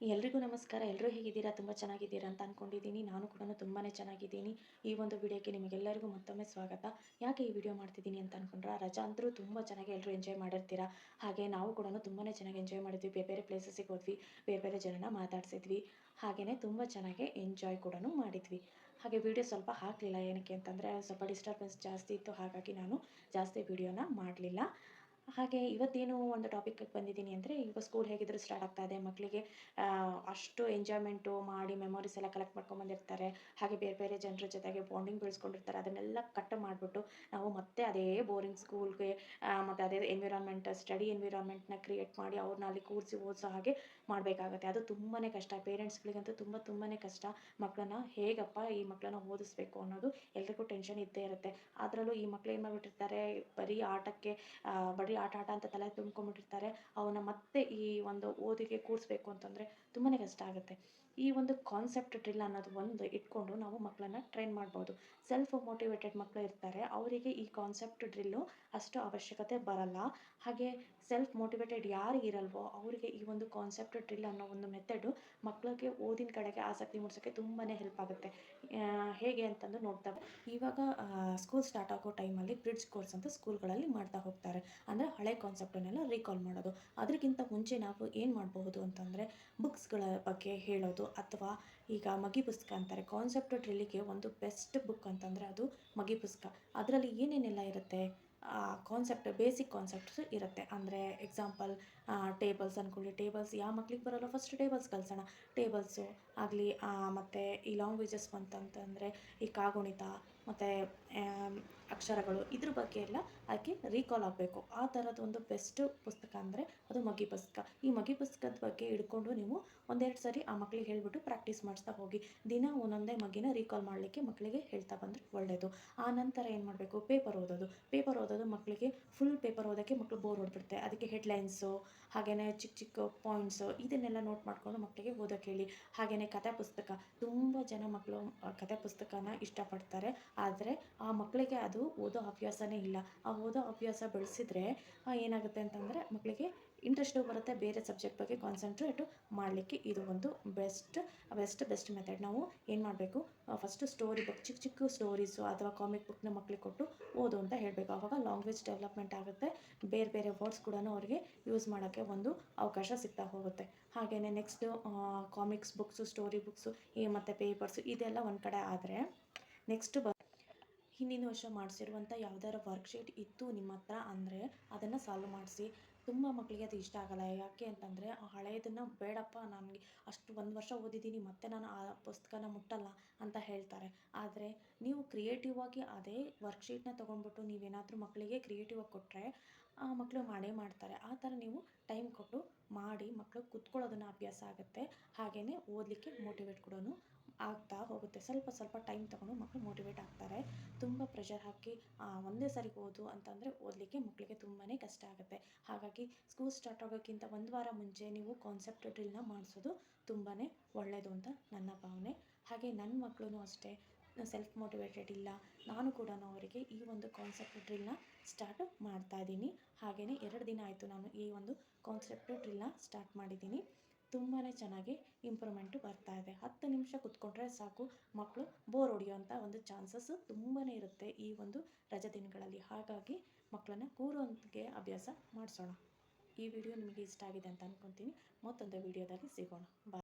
ಎಲ್ರಿಗೂ ನಮಸ್ಕಾರ. ಎಲ್ಲರೂ ಹೇಗಿದ್ದೀರಾ? ತುಂಬ ಚೆನ್ನಾಗಿದ್ದೀರಾ ಅಂತ ಅಂದ್ಕೊಂಡಿದ್ದೀನಿ ನಾನು ಕೂಡ ತುಂಬಾ ಚೆನ್ನಾಗಿದ್ದೀನಿ. ಈ ಒಂದು ವಿಡಿಯೋಕ್ಕೆ ನಿಮಗೆಲ್ಲರಿಗೂ ಮತ್ತೊಮ್ಮೆ ಸ್ವಾಗತ. ಯಾಕೆ ಈ ವಿಡಿಯೋ ಮಾಡ್ತಿದ್ದೀನಿ ಅಂತ ಅಂದ್ಕೊಂಡ್ರೆ ರಜಾ ಅಂತರೂ ತುಂಬ ಚೆನ್ನಾಗಿ ಎಲ್ಲರೂ ಎಂಜಾಯ್ ಮಾಡಿರ್ತೀರಾ? ಹಾಗೆ ನಾವು ಕೂಡ ತುಂಬಾ ಚೆನ್ನಾಗಿ ಎಂಜಾಯ್ ಮಾಡಿದ್ವಿ. ಬೇರೆ ಬೇರೆ ಪ್ಲೇಸಸ್ಸಿಗೆ ಹೋದ್ವಿ. ಬೇರೆ ಬೇರೆ ಜನನ ಮಾತಾಡ್ಸಿದ್ವಿ. ಹಾಗೆಯೇ ತುಂಬ ಚೆನ್ನಾಗಿ ಎಂಜಾಯ್ ಕೂಡ ಮಾಡಿದ್ವಿ. ಹಾಗೆ ವಿಡಿಯೋ ಸ್ವಲ್ಪ ಹಾಕಲಿಲ್ಲ ಏನಕ್ಕೆ ಅಂತಂದರೆ ಸ್ವಲ್ಪ ಡಿಸ್ಟರ್ಬೆನ್ಸ್ ಜಾಸ್ತಿ ಇತ್ತು. ಹಾಗಾಗಿ ನಾನು ಜಾಸ್ತಿ ವಿಡಿಯೋನ ಮಾಡಲಿಲ್ಲ. ಹಾಗೆ ಇವತ್ತೇನು ಒಂದು ಟಾಪಿಕ್ ಬಂದಿದ್ದೀನಿ ಅಂದರೆ ಈಗ ಸ್ಕೂಲ್ ಹೇಗಿದ್ರು ಸ್ಟಾರ್ಟ್ ಆಗ್ತಾ ಇದೆ ಮಕ್ಕಳಿಗೆ ಅಷ್ಟು ಎಂಜಾಯ್ಮೆಂಟು ಮಾಡಿ ಮೆಮೊರೀಸ್ ಎಲ್ಲ ಕಲೆಕ್ಟ್ ಮಾಡ್ಕೊಂಬಂದಿರ್ತಾರೆ ಹಾಗೆ ಬೇರೆ ಬೇರೆ ಜನರ ಜೊತೆಗೆ ಬಾಂಡಿಂಗ್ ಬೆಳೆಸ್ಕೊಂಡಿರ್ತಾರೆ. ಅದನ್ನೆಲ್ಲ ಕಟ್ ಮಾಡಿಬಿಟ್ಟು ನಾವು ಮತ್ತೆ ಅದೇ ಬೋರಿಂಗ್ ಸ್ಕೂಲ್ಗೆ ಮತ್ತು ಅದೇ ಎನ್ವಿರಾನ್ಮೆಂಟ್ ಸ್ಟಡಿ ಎನ್ವಿರಾನ್ಮೆಂಟ್ನ ಕ್ರಿಯೇಟ್ ಮಾಡಿ ಅವ್ರನ್ನ ಅಲ್ಲಿ ಕೂರಿಸಿ ಓದಿಸೋ ಹಾಗೆ ಮಾಡಬೇಕಾಗತ್ತೆ. ಅದು ತುಂಬಾ ಕಷ್ಟ. ಪೇರೆಂಟ್ಸ್ಗಳಿಗಂತೂ ತುಂಬ ತುಂಬಾ ಕಷ್ಟ. ಮಕ್ಕಳನ್ನ ಹೇಗಪ್ಪ ಈ ಮಕ್ಕಳನ್ನ ಓದಿಸ್ಬೇಕು ಅನ್ನೋದು ಎಲ್ರಿಗೂ ಟೆನ್ಷನ್ ಇದ್ದೇ ಇರುತ್ತೆ. ಅದರಲ್ಲೂ ಈ ಮಕ್ಕಳು ಏನು ಮಾಡಿಬಿಟ್ಟಿರ್ತಾರೆ? ಬರೀ ಆಟಕ್ಕೆ ಬರೀ ಆಟ ಆಟ ಅಂತ ತಲೆ ತುಂಬ್ಕೊಂಡ್ಬಿಟ್ಟಿರ್ತಾರೆ. ಅವನ್ನ ಮತ್ತೆ ಈ ಒಂದು ಓದಿಗೆ ಕೂರಿಸ್ಬೇಕು ಅಂತಂದರೆ ತುಂಬಾ ಕಷ್ಟ ಆಗುತ್ತೆ. ಈ ಒಂದು ಕಾನ್ಸೆಪ್ಟ್ ಡ್ರಿಲ್ ಅನ್ನೋದು ಒಂದು ಇಟ್ಕೊಂಡು ನಾವು ಮಕ್ಕಳನ್ನ ಟ್ರೈನ್ ಮಾಡ್ಬೋದು. ಸೆಲ್ಫ್ ಮೋಟಿವೇಟೆಡ್ ಮಕ್ಕಳು ಇರ್ತಾರೆ. ಅವರಿಗೆ ಈ ಕಾನ್ಸೆಪ್ಟ್ ಡ್ರಿಲ್ಲು ಅಷ್ಟು ಅವಶ್ಯಕತೆ ಬರಲ್ಲ. ಹಾಗೆ ಸೆಲ್ಫ್ ಮೋಟಿವೇಟೆಡ್ ಯಾರು ಇರಲ್ವೋ ಅವರಿಗೆ ಈ ಒಂದು ಕಾನ್ಸೆಪ್ಟ್ ಡ್ರಿಲ್ ಅನ್ನೋ ಒಂದು ಮೆಥಡು ಮಕ್ಕಳಿಗೆ ಓದಿನ ಕಡೆಗೆ ಆಸಕ್ತಿ ಮೂಡಿಸೋಕ್ಕೆ ತುಂಬಾ ಹೆಲ್ಪ್ ಆಗುತ್ತೆ. ಹೇಗೆ ಅಂತಂದು ನೋಡ್ತಾ ಇವಾಗ ಸ್ಕೂಲ್ ಸ್ಟಾರ್ಟ್ ಆಗೋ ಟೈಮಲ್ಲಿ ಬ್ರಿಡ್ಜ್ ಕೋರ್ಸ್ ಅಂತ ಸ್ಕೂಲ್ಗಳಲ್ಲಿ ಮಾಡ್ತಾ ಹೋಗ್ತಾರೆ. ಅಂದರೆ ಹಳೆ ಕಾನ್ಸೆಪ್ಟನ್ನೆಲ್ಲ ರೀಕಾಲ್ ಮಾಡೋದು. ಅದಕ್ಕಿಂತ ಮುಂಚೆ ನಾವು ಏನು ಮಾಡಬಹುದು ಅಂತಂದರೆ ಬುಕ್ಸ್ಗಳ ಬಗ್ಗೆ ಹೇಳೋದು. ಅಥವಾ ಈಗ ಮಗಿ ಪುಸ್ತಕ ಅಂತಾರೆ ಕಾನ್ಸೆಪ್ಟ್ ಡ್ರಿಲ್ಲಿಗೆ ಒಂದು ಬೆಸ್ಟ್ ಬುಕ್ ಅಂತಂದರೆ ಅದು ಮಗಿ ಪುಸ್ತಕ. ಅದರಲ್ಲಿ ಏನೇನೆಲ್ಲ ಇರುತ್ತೆ? ಕಾನ್ಸೆಪ್ಟ್ ಬೇಸಿಕ್ ಕಾನ್ಸೆಪ್ಟ್ಸ್ ಇರುತ್ತೆ. ಅಂದರೆ ಎಕ್ಸಾಂಪಲ್ ಟೇಬಲ್ಸ್ ಅಂದ್ಕೊಳ್ಳಿ ಟೇಬಲ್ಸ್ ಯಾವ ಮಕ್ಳಿಗೆ ಬರೋಲ್ಲ ಫಸ್ಟ್ ಟೇಬಲ್ಸ್ ಕಲಿಸೋಣ. ಟೇಬಲ್ಸು ಆಗಲಿ ಮತ್ತು ಈ ಲಾಂಗ್ವೇಜಸ್ ಬಂತಂತಂದರೆ ಈ ಕಾಗುಣಿತ ಮತ್ತು ಅಕ್ಷರಗಳು ಇದ್ರ ಬಗ್ಗೆ ಎಲ್ಲ ಆಕೆ ರೀಕಾಲ್ ಆಗಬೇಕು. ಆ ಥರದ್ದು ಒಂದು ಬೆಸ್ಟ್ ಪುಸ್ತಕ ಅಂದರೆ ಅದು ಮಗಿ ಪುಸ್ತಕ. ಈ ಮಗಿ ಪುಸ್ತಕದ ಬಗ್ಗೆ ಹಿಡ್ಕೊಂಡು ನೀವು ಒಂದೆರಡು ಸರಿ ಆ ಮಕ್ಕಳಿಗೆ ಹೇಳಿಬಿಟ್ಟು ಪ್ರಾಕ್ಟೀಸ್ ಮಾಡಿಸ್ತಾ ಹೋಗಿ. ದಿನ ಒಂದೊಂದೇ ಮಗಿನ ರೀಕಾಲ್ ಮಾಡಲಿಕ್ಕೆ ಮಕ್ಕಳಿಗೆ ಹೇಳ್ತಾ ಬಂದರೆ ಒಳ್ಳೆಯದು ಆ ನಂತರ ಏನು ಮಾಡಬೇಕು? ಪೇಪರ್ ಓದೋದು. ಪೇಪರ್ ಓದೋದು ಮಕ್ಕಳಿಗೆ ಫುಲ್ ಪೇಪರ್ ಓದೋಕ್ಕೆ ಮಕ್ಕಳು ಬೋರ್ ಹೊಡ್ಬಿಡುತ್ತೆ. ಅದಕ್ಕೆ ಹೆಡ್ಲೈನ್ಸು ಹಾಗೆಯೇ ಚಿಕ್ಕ ಚಿಕ್ಕ ಪಾಯಿಂಟ್ಸು ಇದನ್ನೆಲ್ಲ ನೋಟ್ ಮಾಡಿಕೊಂಡು ಮಕ್ಕಳಿಗೆ ಓದೋಕ್ಕೆ ಹೇಳಿ. ಹಾಗೆಯೇ ಕಥೆ ಪುಸ್ತಕ. ತುಂಬ ಜನ ಮಕ್ಕಳು ಕಥೆ ಪುಸ್ತಕನ ಇಷ್ಟಪಡ್ತಾರೆ. ಆದರೆ ಆ ಮಕ್ಕಳಿಗೆ ಅದು ಓದೋ ಅಭ್ಯಾಸನೇ ಇಲ್ಲ. ಆ ಓದೋ ಅಭ್ಯಾಸ ಬೆಳೆಸಿದ್ರೆ ಏನಾಗುತ್ತೆ ಅಂತಂದರೆ ಮಕ್ಕಳಿಗೆ ಇಂಟ್ರೆಸ್ಟು ಬರುತ್ತೆ, ಬೇರೆ ಸಬ್ಜೆಕ್ಟ್ ಬಗ್ಗೆ ಕಾನ್ಸಂಟ್ರೇಟು ಮಾಡಲಿಕ್ಕೆ ಇದು ಒಂದು ಬೆಸ್ಟ್ ಬೆಸ್ಟ್ ಬೆಸ್ಟ್ ಮೆಥಡ್ ನಾವು ಏನು ಮಾಡಬೇಕು? ಫಸ್ಟು ಸ್ಟೋರಿ ಬುಕ್ ಚಿಕ್ಕ ಚಿಕ್ಕ ಸ್ಟೋರೀಸು ಅಥವಾ ಕಾಮಿಕ್ ಬುಕ್ನ ಮಕ್ಕಳಿಗೆ ಕೊಟ್ಟು ಓದು ಅಂತ ಹೇಳಬೇಕು. ಆವಾಗ ಲ್ಯಾಂಗ್ವೇಜ್ ಡೆವಲಪ್ಮೆಂಟ್ ಆಗುತ್ತೆ. ಬೇರೆ ಬೇರೆ ವರ್ಡ್ಸ್ ಕೂಡ ಅವರಿಗೆ ಯೂಸ್ ಮಾಡೋಕ್ಕೆ ಒಂದು ಅವಕಾಶ ಸಿಗ್ತಾ ಹೋಗುತ್ತೆ. ಹಾಗೆಯೇ next comics books story books ಮತ್ತು ಪೇಪರ್ಸು ಇದೆಲ್ಲ ಒಂದು ಕಡೆ ಆದರೆ ನೆಕ್ಸ್ಟ್ ಬ ಹಿಂದಿನ ವರ್ಷ ಮಾಡಿಸಿರುವಂಥ ಯಾವ್ದಾರು ವರ್ಕ್ಶೀಟ್ ಇತ್ತು ನಿಮ್ಮ ಹತ್ರ ಅಂದರೆ ಅದನ್ನು ಸಾಲ್ವ್ ಮಾಡಿಸಿ. ತುಂಬ ಮಕ್ಕಳಿಗೆ ಅದು ಇಷ್ಟ ಆಗಲ್ಲ. ಯಾಕೆ ಅಂತಂದರೆ ಹಳೆಯದನ್ನು ಬೇಡಪ್ಪ, ನನಗೆ ಅಷ್ಟು ಒಂದು ವರ್ಷ ಓದಿದ್ದೀನಿ, ಮತ್ತೆ ನಾನು ಆ ಪುಸ್ತಕನ ಮುಟ್ಟಲ್ಲ ಅಂತ ಹೇಳ್ತಾರೆ. ಆದರೆ ನೀವು ಕ್ರಿಯೇಟಿವ್ ಆಗಿ ಅದೇ ವರ್ಕ್ಶೀಟ್ನ ತೊಗೊಂಡ್ಬಿಟ್ಟು ನೀವೇನಾದರೂ ಮಕ್ಕಳಿಗೆ ಕ್ರಿಯೇಟಿವ್ ಆಗಿ ಕೊಟ್ಟರೆ ಆ ಮಕ್ಕಳು ಮಾಡೇ ಮಾಡ್ತಾರೆ. ಆ ಥರ ನೀವು ಟೈಮ್ ಕೊಟ್ಟು ಮಾಡಿ ಮಕ್ಕಳು ಕುತ್ಕೊಳ್ಳೋದನ್ನು ಅಭ್ಯಾಸ ಆಗುತ್ತೆ. ಹಾಗೆಯೇ ಓದಲಿಕ್ಕೆ ಮೋಟಿವೇಟ್ ಕೂಡ ಆಗ್ತಾ ಹೋಗುತ್ತೆ. ಸ್ವಲ್ಪ ಸ್ವಲ್ಪ ಟೈಮ್ ತೊಗೊಂಡು ಮಕ್ಕಳು ಮೋಟಿವೇಟ್ ಆಗ್ತಾರೆ. ತುಂಬ ಪ್ರೆಷರ್ ಹಾಕಿ ಒಂದೇ ಸರಿ ಓದು ಅಂತಂದರೆ ಓದಲಿಕ್ಕೆ ಮಕ್ಕಳಿಗೆ ತುಂಬಾ ಕಷ್ಟ ಆಗುತ್ತೆ. ಹಾಗಾಗಿ ಸ್ಕೂಲ್ ಸ್ಟಾರ್ಟ್ ಆಗೋಕ್ಕಿಂತ ಒಂದು ವಾರ ಮುಂಚೆ ನೀವು ಕಾನ್ಸೆಪ್ಟ್ ಡ್ರಿಲ್ನ ಮಾಡಿಸೋದು ತುಂಬಾ ಒಳ್ಳೆಯದು ಅಂತ ನನ್ನ ಭಾವನೆ. ಹಾಗೆ ನನ್ನ ಮಕ್ಕಳು ಅಷ್ಟೇ ಸೆಲ್ಫ್ ಮೋಟಿವೇಟೆಡ್ ಇಲ್ಲ. ನಾನು ಕೂಡ ಅವರಿಗೆ ಈ ಒಂದು ಕಾನ್ಸೆಪ್ಟ್ ಡ್ರಿಲ್ನ ಸ್ಟಾರ್ಟ್ ಮಾಡ್ತಾ ಇದ್ದೀನಿ. ಹಾಗೆಯೇ ಎರಡು ದಿನ ಆಯಿತು ನಾನು ಈ ಒಂದು ಕಾನ್ಸೆಪ್ಟ್ ಡ್ರಿಲ್ನ ಸ್ಟಾರ್ಟ್ ಮಾಡಿದ್ದೀನಿ. ತುಂಬಾ ಚೆನ್ನಾಗಿ ಇಂಪ್ರೂವ್ಮೆಂಟು ಬರ್ತಾ ಇದೆ. ಹತ್ತು ನಿಮಿಷ ಕುತ್ಕೊಂಡ್ರೆ ಸಾಕು. ಮಕ್ಕಳು ಬೋರ್ ಹೊಡಿಯೋಂಥ ಒಂದು ಚಾನ್ಸಸ್ ತುಂಬಾ ಇರುತ್ತೆ ಈ ಒಂದು ರಜೆ ದಿನಗಳಲ್ಲಿ. ಹಾಗಾಗಿ ಮಕ್ಕಳನ್ನ ಕೂರೋಂಗೆ ಅಭ್ಯಾಸ ಮಾಡಿಸೋಣ. ಈ ವಿಡಿಯೋ ನಿಮಗೆ ಇಷ್ಟ ಆಗಿದೆ ಅಂತ ಅಂದ್ಕೊತೀನಿ ಮತ್ತೊಂದು ವಿಡಿಯೋದಲ್ಲಿ ಸಿಗೋಣ. ಬಾಯ್